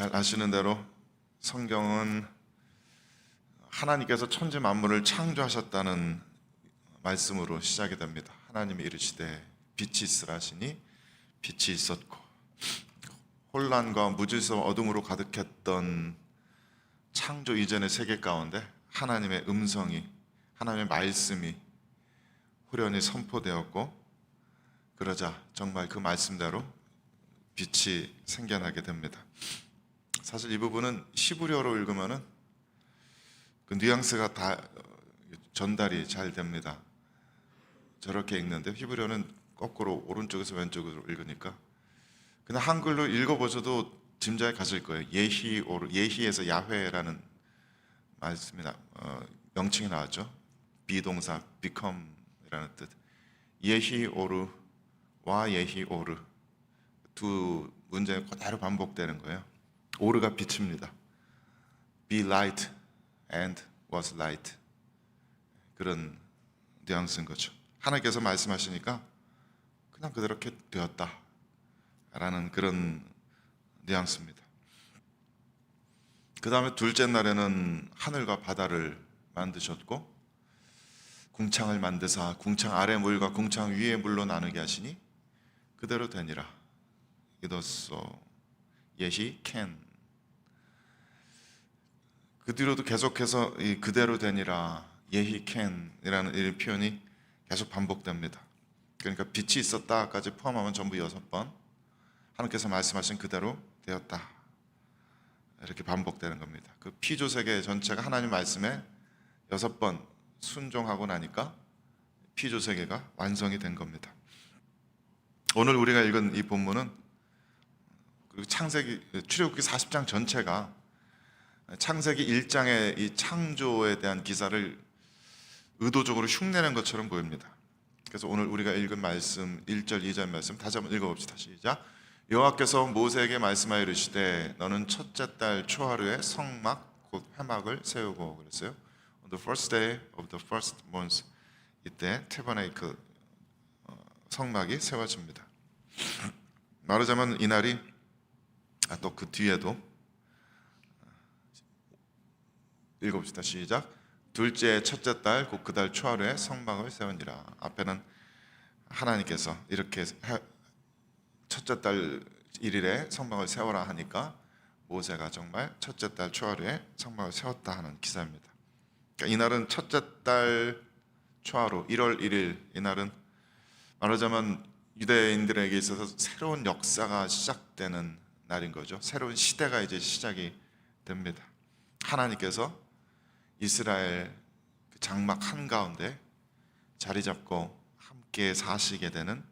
잘 아시는 대로 성경은 하나님께서 천지 만물을 창조하셨다는 말씀으로 시작이 됩니다. 하나님이 이르시되 빛이 있으라 하시니 빛이 있었고 혼란과 무질서 어둠으로 가득했던 창조 이전의 세계 가운데 하나님의 음성이 하나님의 말씀이 후련히 선포되었고 그러자 정말 그 말씀대로 빛이 생겨나게 됩니다. 사실 이 부분은 히브리어로 읽으면은 그 뉘앙스가 다 어, 전달이 잘 됩니다. 저렇게 읽는데 히브리어는 거꾸로 오른쪽에서 왼쪽으로 읽으니까 그냥 한글로 읽어보셔도 짐작이 가실 거예요. 예히 예히에서 야훼라는 말씀이 나, 어, 명칭이 나왔죠. 비동사 become이라는 뜻. 예히 오르와 예히 오르 두 문장이 그대로 반복되는 거예요. 오르가 빛입니다. Be light and was light. 그런 뉘앙스인 거죠. 하나님께서 말씀하시니까 그냥 그대로 되었다. 라는 그런 뉘앙스입니다. 그 다음에 둘째 날에는 하늘과 바다를 만드셨고 궁창을 만드사 궁창 아래 물과 궁창 위의 물로 나누게 하시니 그대로 되니라. 이더소 예시 캔. 그 뒤로도 계속해서 이 그대로 되니라 예히 캔이라는 이 표현이 계속 반복됩니다. 그러니까 빛이 있었다까지 포함하면 전부 여섯 번 하나님께서 말씀하신 그대로 되었다 이렇게 반복되는 겁니다. 그 피조 세계 전체가 하나님 말씀에 여섯 번 순종하고 나니까 피조 세계가 완성이 된 겁니다. 오늘 우리가 읽은 이 본문은 그리고 창세기 출애굽기 40장 전체가 창세기 1장의 이 창조에 대한 기사를 의도적으로 흉내낸 것처럼 보입니다. 그래서 오늘 우리가 읽은 말씀 1절 2절 말씀 다시 한번 읽어봅시다. 시작. 여호와께서 모세에게 말씀하여 이르시되 너는 첫째 달 초하루에 성막 곧 회막을 세우고 그랬어요. On the first day of the first month 이때 테버네이크 어, 성막이 세워집니다. 말하자면 이날이 아, 또 그 뒤에도 읽어봅시다. 시작. 둘째 첫째 달 곧 그 달 초하루에 성막을 세우니라. 앞에는 하나님께서 이렇게 해- 첫째 달 1일에 성막을 세워라 하니까 모세가 정말 첫째 달 초하루에 성막을 세웠다 하는 기사입니다. 그러니까 이날은 첫째 달 초하루 1월 1일 이날은 말하자면 유대인들에게 있어서 새로운 역사가 시작되는 날인 거죠. 새로운 시대가 이제 시작이 됩니다. 하나님께서 이스라엘 그 장막 한 가운데 자리 잡고 함께 사시게 되는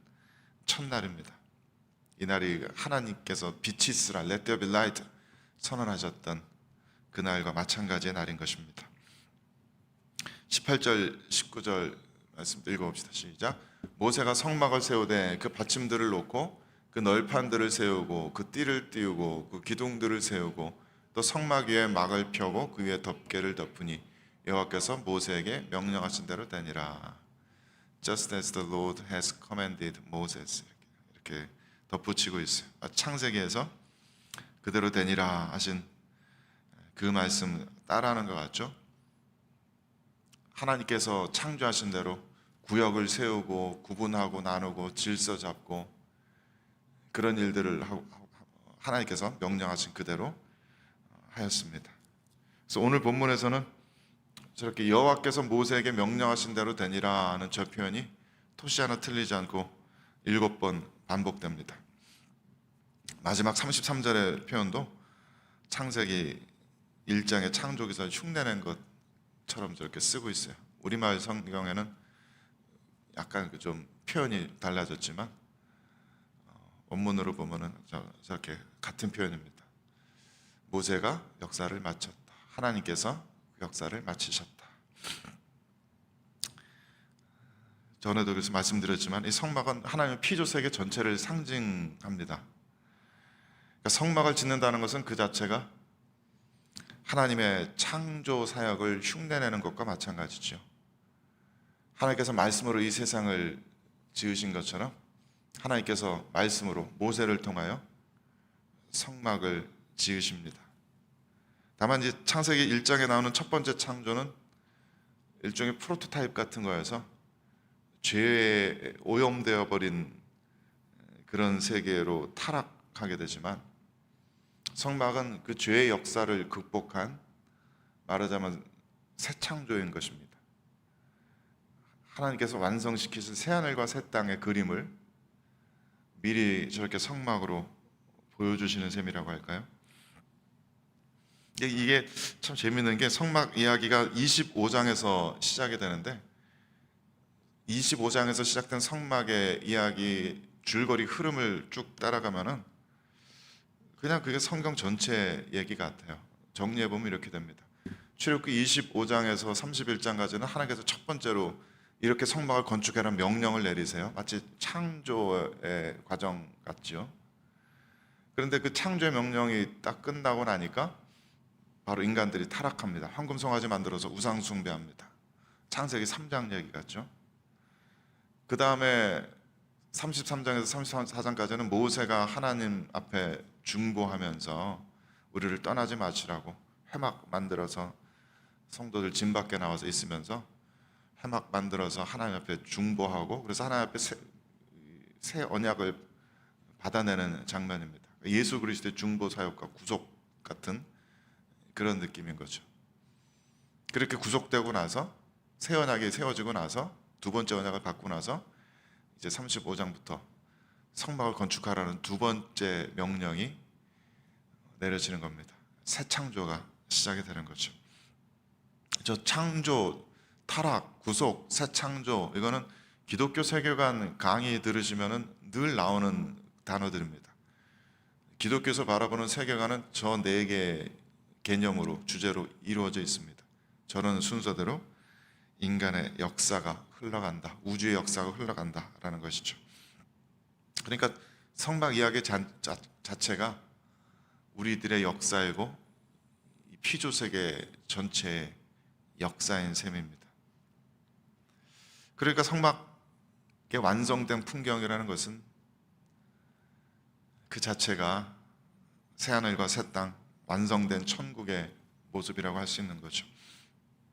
첫날입니다. 이날이 하나님께서 there be light 선언하셨던 그날과 마찬가지의 날인 것입니다. 18절 19절 말씀 읽어봅시다. 시작. 모세가 성막을 세우되 그 받침들을 놓고 그 널판들을 세우고 그 띠를 띄우고 그 기둥들을 세우고 또 성막 위에 막을 펴고 그 위에 덮개를 덮으니 여호와께서 모세에게 명령하신 대로 되니라. Just as the Lord has commanded Moses 이렇게 덧붙이고 있어요. 아, 창세기에서 그대로 되니라 하신 그 말씀 따라하는 것 같죠? 하나님께서 창조하신 대로 구역을 세우고 구분하고 나누고 질서 잡고 그런 일들을 하고- 하나님께서 명령하신 그대로 하였습니다. 그래서 오늘 본문에서는 저렇게 여호와께서 모세에게 명령하신 대로 되니라는 저 표현이 토시 하나 틀리지 않고 일곱 번 반복됩니다. 마지막 33절의 표현도 창세기 1장의 창조기사를 흉내낸 것처럼 저렇게 쓰고 있어요. 우리말 성경에는 약간 그좀 표현이 달라졌지만 어, 원문으로 보면은 저, 저렇게 같은 표현입니다. 모세가 역사를 마쳤다. 하나님께서 그 역사를 마치셨다. 전에도 그래서 말씀드렸지만 이 성막은 하나님의 피조 세계 전체를 상징합니다. 그러니까 성막을 짓는다는 것은 그 자체가 하나님의 창조 사역을 흉내내는 것과 마찬가지죠. 하나님께서 말씀으로 이 세상을 지으신 것처럼 하나님께서 말씀으로 모세를 통하여 성막을 지으십니다. 다만 이제 창세기 1장에 나오는 첫 번째 창조는 일종의 프로토타입 같은 거여서 죄에 오염되어 버린 그런 세계로 타락하게 되지만 성막은 그 죄의 역사를 극복한 말하자면 새 창조인 것입니다. 하나님께서 완성시키신 새 하늘과 새 땅의 그림을 미리 저렇게 성막으로 보여주시는 셈이라고 할까요? 이게- 참 재밌는 게 성막 이야기가 25장에서 시작이 되는데 25장에서 시작된 성막의 이야기 줄거리 흐름을 쭉 따라가면은 그냥 그게 성경 전체 얘기 같아요. 정리해 보면 이렇게 됩니다. 출애굽기 25장에서 31장까지는 하나님께서 첫 번째로 이렇게 성막을 건축해라 명령을 내리세요. 마치 창조의 과정 같죠. 그런데 그 창조의 명령이 딱 끝나고 나니까 바로 인간들이 타락합니다. 황금 송아지 만들어서 우상 숭배합니다. 창세기 3장 얘기 같죠. 그 다음에 33장에서 34장까지는 모세가 하나님 앞에 중보하면서 우리를 떠나지 마시라고 해막 만들어서 성도들 진 밖에 나와서 있으면서 해막 만들어서 하나님 앞에 중보하고 그래서 하나님 앞에 새, 새 언약을 받아내는 장면입니다. 예수 그리스도의 중보 사역과 구속 같은 그런 느낌인 거죠. 그렇게 구속되고 나서 새 언약이 세워지고 나서 두 번째 언약을 받고 나서 이제 35장부터 성막을 건축하라는 두 번째 명령이 내려지는 겁니다. 새 창조가 시작이 되는 거죠. 저 창조, 타락, 구속, 새 창조 이거는 기독교 세계관 강의 들으시면은 늘 나오는 단어들입니다. 기독교에서 바라보는 세계관은 저 네 개 개념으로 주제로 이루어져 있습니다. 저는 순서대로 인간의 역사가 흘러간다, 우주의 역사가 흘러간다라는 것이죠. 그러니까 성막 이야기 자, 자, 자체가 우리들의 역사이고 이 피조 세계 전체의 역사인 셈입니다. 그러니까 성막의 완성된 풍경이라는 것은 그 자체가 새 하늘과 새 땅 완성된 천국의 모습이라고 할 수 있는 거죠.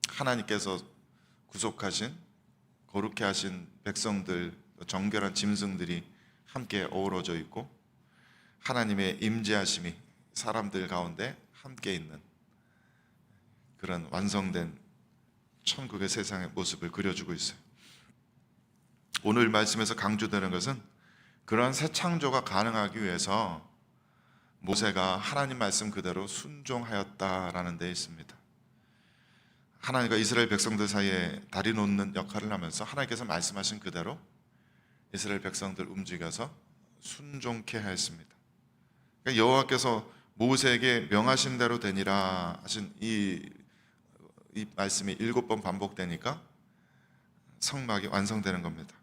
하나님께서 구속하신 거룩해 하신 백성들 정결한 짐승들이 함께 어우러져 있고 하나님의 임재하심이 사람들 가운데 함께 있는 그런 완성된 천국의 세상의 모습을 그려주고 있어요. 오늘 말씀에서 강조되는 것은 그러한 새 창조가 가능하기 위해서 모세가 하나님 말씀 그대로 순종하였다라는 데 있습니다. 하나님과 이스라엘 백성들 사이에 다리 놓는 역할을 하면서 하나님께서 말씀하신 그대로 이스라엘 백성들 움직여서 순종케 하였습니다. 그러니까 여호와께서 모세에게 명하신 대로 되니라 하신 이, 이 말씀이 일곱 번 반복되니까 성막이 완성되는 겁니다.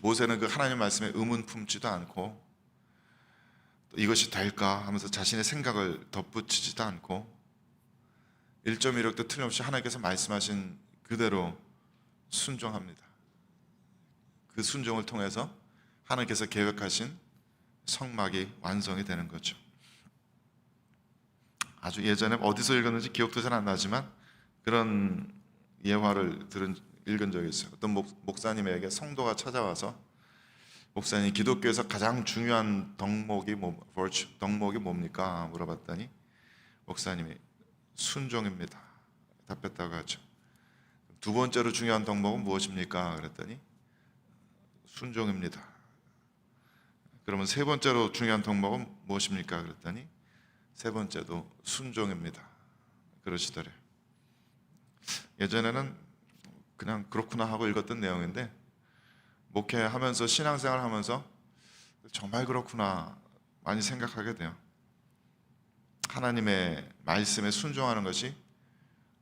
모세는 그 하나님 말씀에 의문 품지도 않고 또 이것이 될까 하면서 자신의 생각을 덧붙이지도 않고 1.1억도 틀림없이 하나님께서 말씀하신 그대로 순종합니다. 그 순종을 통해서 하나님께서 계획하신 성막이 완성이 되는 거죠. 아주 예전에 어디서 읽었는지 기억도 잘 안 나지만 그런 예화를 들은 읽은 적이 있어요. 어떤 목, 목사님에게 성도가 찾아와서 목사님 기독교에서 가장 중요한 덕목이 뭐 덕목이 뭡니까 물어봤더니 목사님이 순종입니다. 답했다고 하죠. 두 번째로 중요한 덕목은 무엇입니까? 그랬더니 순종입니다. 그러면 세 번째로 중요한 덕목은 무엇입니까? 그랬더니 세 번째도 순종입니다. 그러시더래요. 예전에는 그냥 그렇구나 하고 읽었던 내용인데 목회하면서 신앙생활 하면서 정말 그렇구나 많이 생각하게 돼요. 하나님의 말씀에 순종하는 것이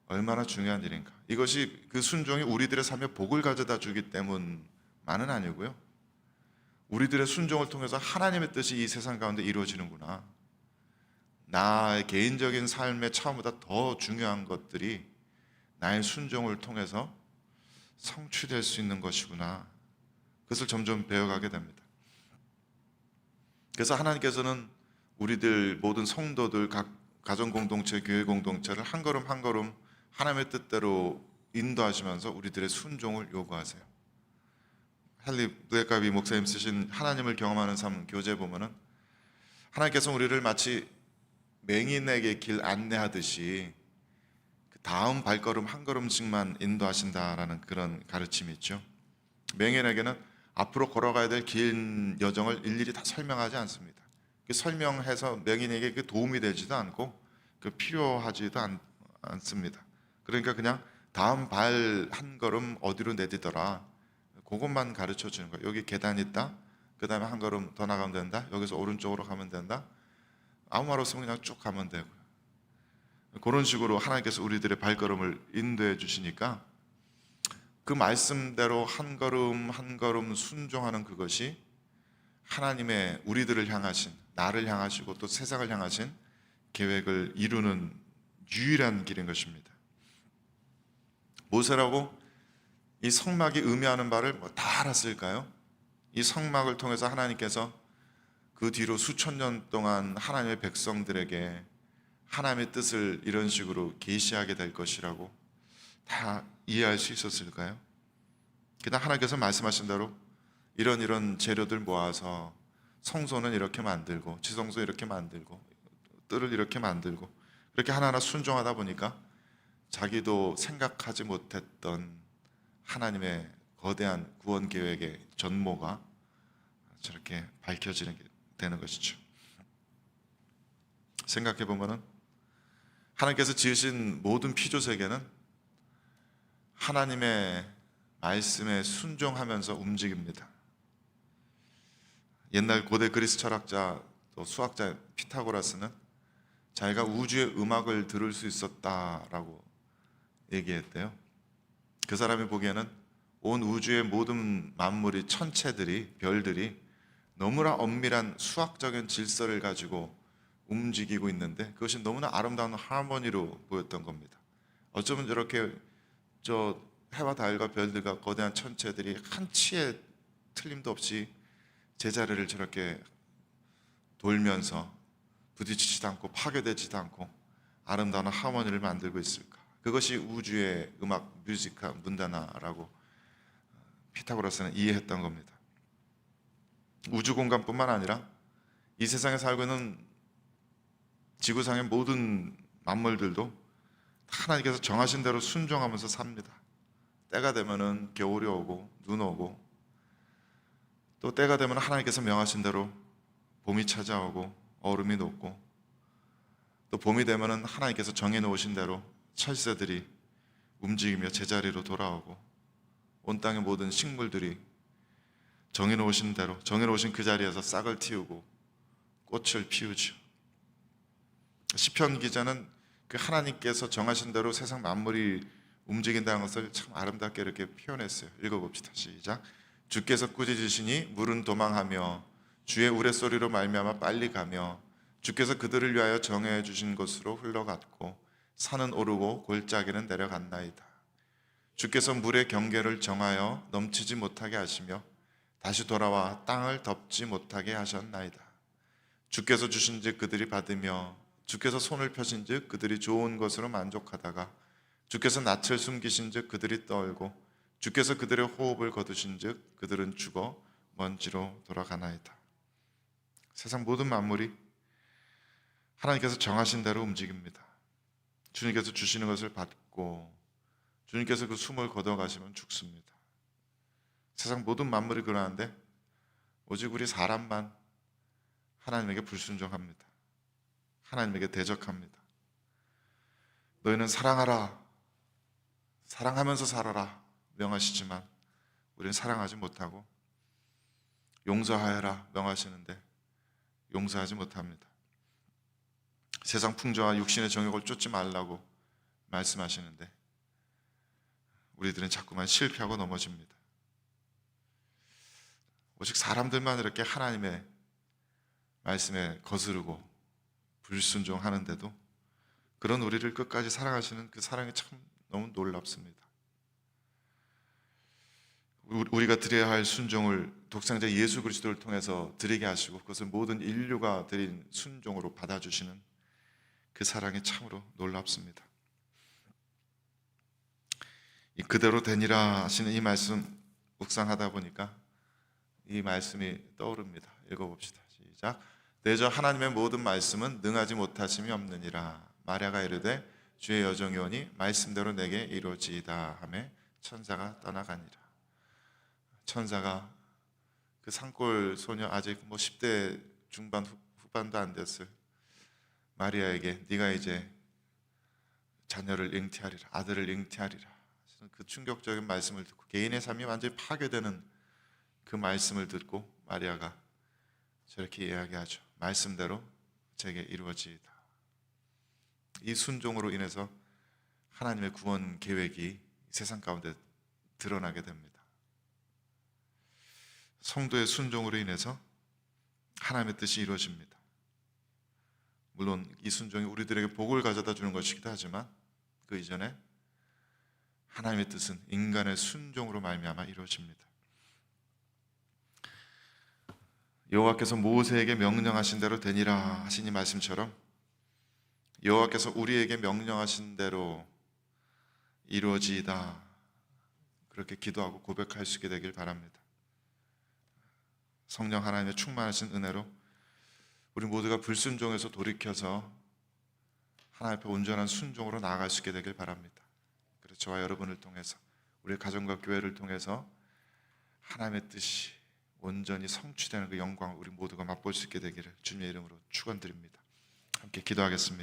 얼마나 중요한 일인가. 이것이 그 순종이 우리들의 삶에 복을 가져다 주기 때문만은 아니고요. 우리들의 순종을 통해서 하나님의 뜻이 이 세상 가운데 이루어지는구나. 나의 개인적인 삶의 차원보다 더 중요한 것들이 나의 순종을 통해서 성취될 수 있는 것이구나. 그것을 점점 배워가게 됩니다. 그래서 하나님께서는 우리들 모든 성도들 각 가정 공동체, 교회 공동체를 한 걸음 한 걸음 하나님의 뜻대로 인도하시면서 우리들의 순종을 요구하세요. 할리 누에카비 목사님 쓰신 하나님을 경험하는 삶 교재 보면은 하나님께서 우리를 마치 맹인에게 길 안내하듯이 그 다음 발걸음 한 걸음씩만 인도하신다라는 그런 가르침이 있죠. 맹인에게는 앞으로 걸어가야 될 긴 여정을 일일이 다 설명하지 않습니다. 그 설명해서 명인에게 그 도움이 되지도 않고 그 필요하지도 않, 않습니다. 그러니까 그냥 다음 발 한 걸음 어디로 내디더라 그것만 가르쳐 주는 거예요. 여기 계단 있다. 그 다음에 한 걸음 더 나가면 된다. 여기서 오른쪽으로 가면 된다. 아무 말 없으면 그냥 쭉 가면 되고요. 그런 식으로 하나님께서 우리들의 발걸음을 인도해 주시니까 그 말씀대로 한 걸음 한 걸음 순종하는 그것이 하나님의 우리들을 향하신 나를 향하시고 또 세상을 향하신 계획을 이루는 유일한 길인 것입니다. 모세라고 이 성막이 의미하는 바를 뭐 다 알았을까요? 이 성막을 통해서 하나님께서 그 뒤로 수천 년 동안 하나님의 백성들에게 하나님의 뜻을 이런 식으로 계시하게 될 것이라고 다 이해할 수 있었을까요? 그냥 하나님께서 말씀하신 대로 이런 이런 재료들 모아서 성소는 이렇게 만들고 지성소 이렇게 만들고 뜰을 이렇게 만들고 그렇게 하나하나 순종하다 보니까 자기도 생각하지 못했던 하나님의 거대한 구원 계획의 전모가 저렇게 밝혀지는 게 되는 것이죠. 생각해 보면은 하나님께서 지으신 모든 피조 세계는 하나님의 말씀에 순종하면서 움직입니다. 옛날 고대 그리스 철학자 또 수학자 피타고라스는 자기가 우주의 음악을 들을 수 있었다라고 얘기했대요. 그 사람이 보기에는 온 우주의 모든 만물이 천체들이 별들이 너무나 엄밀한 수학적인 질서를 가지고 움직이고 있는데 그것이 너무나 아름다운 하모니로 보였던 겁니다. 어쩌면 저렇게 저 해와 달과 별들과 거대한 천체들이 한 치의 틀림도 없이 제자리를 저렇게 돌면서 부딪히지도 않고 파괴되지도 않고 아름다운 하모니를 만들고 있을까? 그것이 우주의 음악 뮤지카 문다나라고 피타고라스는 이해했던 겁니다. 우주 공간뿐만 아니라 이 세상에 살고 있는 지구상의 모든 만물들도 하나님께서 정하신 대로 순종하면서 삽니다. 때가 되면은 겨울이 오고 눈 오고 또 때가 되면 하나님께서 명하신 대로 봄이 찾아오고 얼음이 녹고 또 봄이 되면은 하나님께서 정해 놓으신 대로 철새들이 움직이며 제자리로 돌아오고 온 땅의 모든 식물들이 정해 놓으신 대로 정해 놓으신 그 자리에서 싹을 틔우고 꽃을 피우죠. 시편 기자는 그 하나님께서 정하신 대로 세상 만물이 움직인다는 것을 참 아름답게 이렇게 표현했어요. 읽어봅시다. 시작. 주께서 꾸짖으시니 물은 도망하며 주의 우레소리로 말미암아 빨리 가며 주께서 그들을 위하여 정해 주신 곳으로 흘러갔고 산은 오르고 골짜기는 내려갔나이다. 주께서 물의 경계를 정하여 넘치지 못하게 하시며 다시 돌아와 땅을 덮지 못하게 하셨나이다. 주께서 주신 즉 그들이 받으며 주께서 손을 펴신즉 그들이 좋은 것으로 만족하다가 주께서 낯을 숨기신즉 그들이 떨고 주께서 그들의 호흡을 거두신즉 그들은 죽어 먼지로 돌아가나이다. 세상 모든 만물이 하나님께서 정하신 대로 움직입니다. 주님께서 주시는 것을 받고 주님께서 그 숨을 거둬 가시면 죽습니다. 세상 모든 만물이 그러한데 오직 우리 사람만 하나님에게 불순종합니다. 하나님에게 대적합니다. 너희는 사랑하라. 사랑하면서 살아라. 명하시지만 우리는 사랑하지 못하고 용서하여라 명하시는데 용서하지 못합니다. 세상 풍조와 육신의 정욕을 쫓지 말라고 말씀하시는데 우리들은 자꾸만 실패하고 넘어집니다. 오직 사람들만 이렇게 하나님의 말씀에 거스르고 불순종하는데도 그런 우리를 끝까지 사랑하시는 그 사랑이 참 너무 놀랍습니다. 우- 우리가 드려야 할 순종을 독생자 예수 그리스도를 통해서 드리게 하시고 그것을 모든 인류가 드린 순종으로 받아주시는 그 사랑이 참으로 놀랍습니다. 이 그대로 되니라 하시는 이 말씀 묵상하다 보니까 이 말씀이 떠오릅니다. 읽어봅시다. 시작. 내저 하나님의 모든 말씀은 능하지 못하심이 없느니라. 마리아가 이르되 주의 여정이 오니 말씀대로 내게 이루어지이다 하매 천사가 떠나가니라. 천사가 그 산골 소녀 아직 뭐 10대 중반 후- 후반도 안 됐을 마리아에게 네가 이제 자녀를 잉태하리라 아들을 잉태하리라 그 충격적인 말씀을 듣고 개인의 삶이 완전히 파괴되는 그 말씀을 듣고 마리아가 저렇게 이야기하죠 말씀대로 제게 이루어지이다 이 순종으로 인해서 하나님의 구원 계획이 세상 가운데 드러나게 됩니다 성도의 순종으로 인해서 하나님의 뜻이 이루어집니다. 물론 이 순종이 우리들에게 복을 가져다 주는 것이기도 하지만 그 이전에 하나님의 뜻은 인간의 순종으로 말미암아 이루어집니다. 여호와께서 모세에게 명령하신 대로 되니라 하신 이 말씀처럼 여호와께서 우리에게 명령하신 대로 이루어지이다 그렇게 기도하고 고백할 수 있게 되길 바랍니다. 성령 하나님의 충만하신 은혜로 우리 모두가 불순종에서 돌이켜서 하나님 앞에 온전한 순종으로 나아갈 수 있게 되길 바랍니다. 그래서 저와 여러분을 통해서 우리 가정과 교회를 통해서 하나님의 뜻이 온전히 성취되는 그 영광을 우리 모두가 맛볼 수 있게 되기를 주님의 이름으로 축원드립니다. 함께 기도하겠습니다.